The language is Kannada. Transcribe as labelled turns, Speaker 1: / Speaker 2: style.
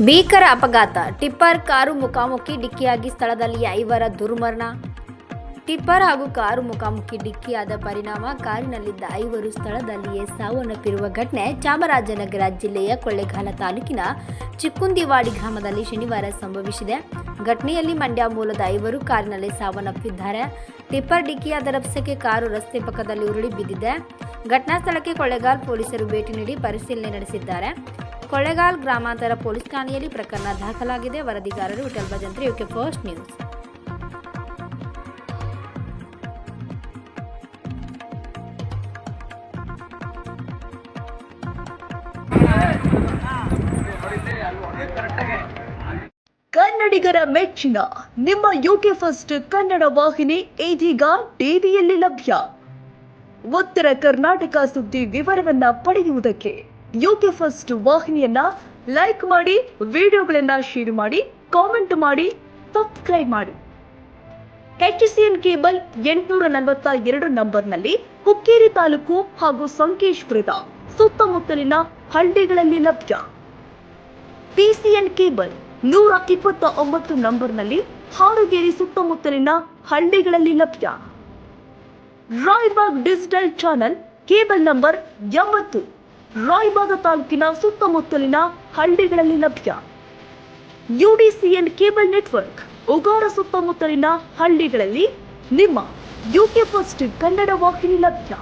Speaker 1: ಭೀಕರ ಅಪಘಾತ. ಟಿಪ್ಪರ್ ಕಾರು ಮುಖಾಮುಖಿ ಡಿಕ್ಕಿಯಾಗಿ ಸ್ಥಳದಲ್ಲಿ ಐವರ ದುರ್ಮರಣ. ಟಿಪ್ಪರ್ ಹಾಗೂ ಕಾರು ಮುಖಾಮುಖಿ ಡಿಕ್ಕಿಯಾದ ಪರಿಣಾಮ ಕಾರಿನಲ್ಲಿದ್ದ ಐವರು ಸ್ಥಳದಲ್ಲಿಯೇ ಸಾವನ್ನಪ್ಪಿರುವ ಘಟನೆ ಚಾಮರಾಜನಗರ ಜಿಲ್ಲೆಯ ಕೊಳ್ಳೇಗಾಲ ತಾಲೂಕಿನ ಚಿಕ್ಕುಂದಿವಾಡಿ ಗ್ರಾಮದಲ್ಲಿ ಶನಿವಾರ ಸಂಭವಿಸಿದೆ. ಘಟನೆಯಲ್ಲಿ ಮಂಡ್ಯ ಮೂಲದ ಐವರು ಕಾರಿನಲ್ಲಿ ಸಾವನ್ನಪ್ಪಿದ್ದಾರೆ. ಟಿಪ್ಪರ್ ಡಿಕ್ಕಿಯಾದ ರಭಸಕ್ಕೆ ಕಾರು ರಸ್ತೆ ಪಕ್ಕದಲ್ಲಿ ಉರುಳಿ ಬಿದ್ದಿದೆ. ಘಟನಾ ಸ್ಥಳಕ್ಕೆ ಕೊಳ್ಳೆಗಾಲ್ ಪೊಲೀಸರು ಭೇಟಿ ನೀಡಿ ಪರಿಶೀಲನೆ ನಡೆಸಿದ್ದಾರೆ. ಕೊಳ್ಳೇಗಾಲ್ ಗ್ರಾಮಾಂತರ ಪೊಲೀಸ್ ಠಾಣೆಯಲ್ಲಿ ಪ್ರಕರಣ ದಾಖಲಾಗಿದೆ. ವರದಿಗಾರರು Vithal Bajantri, UK first news.
Speaker 2: ಕನ್ನಡಿಗರ ಮೆಚ್ಚಿನ, ನಿಮ್ಮ ಯುಕೆ ಫಸ್ಟ್ ಕನ್ನಡ ವಾಹಿನಿ ಇದೀಗ ಟಿವಿಯಲ್ಲಿ ಲಭ್ಯ. ಉತ್ತರ ಕರ್ನಾಟಕ ಸುದ್ದಿ ವಿವರವನ್ನ ಪಡೆಯುವುದಕ್ಕೆ. ಯುಕೆ ಫಸ್ಟ್ ವಾಹಿನಿಯನ್ನ ಲೈಕ್ ಮಾಡಿ ವಿಡಿಯೋಗಳನ್ನ ಶೇರ್ ಮಾಡಿ ಕಾಮೆಂಟ್ ಮಾಡಿ ಸಬ್ಸ್ಕ್ರೈಬ್ ಮಾಡಿ. ಎಚ್ ಸಿ ಎನ್ ಕೇಬಲ್ ಎಂಟುನೂರ ನಲವತ್ತ ಎರಡು ನಂಬರ್ನಲ್ಲಿ ಹುಕ್ಕೇರಿ ತಾಲೂಕು ಹಾಗೂ ಸಂಕೇಶ್ವರದ ಸುತ್ತಮುತ್ತಲಿನ ಹಳ್ಳಿಗಳಲ್ಲಿ ಲಭ್ಯ. ಪಿಸಿಎನ್ ಕೇಬಲ್ ನೂರ ಇಪ್ಪತ್ತ ಒಂಬತ್ತು ನಂಬರ್ನಲ್ಲಿ ಹಾಡುಗೇರಿ ಸುತ್ತಮುತ್ತಲಿನ ಹಳ್ಳಿಗಳಲ್ಲಿ ಲಭ್ಯ. Raibag digital channel cable number ಎಂಬತ್ತು. ರಾಯ್ಬಾಗ ತಾಲೂಕಿನ ಸುತ್ತಮುತ್ತಲಿನ ಹಳ್ಳಿಗಳಲ್ಲಿ ಲಭ್ಯ. ಯುಡಿಸಿಎನ್ ಕೇಬಲ್ ನೆಟ್ವರ್ಕ್ ಉಗಾರ ಸುತ್ತಮುತ್ತಲಿನ ಹಳ್ಳಿಗಳಲ್ಲಿ ನಿಮ್ಮ ಯುಕೆ ಫಸ್ಟ್ ಕನ್ನಡ ವಾಹಿನಿ ಲಭ್ಯ.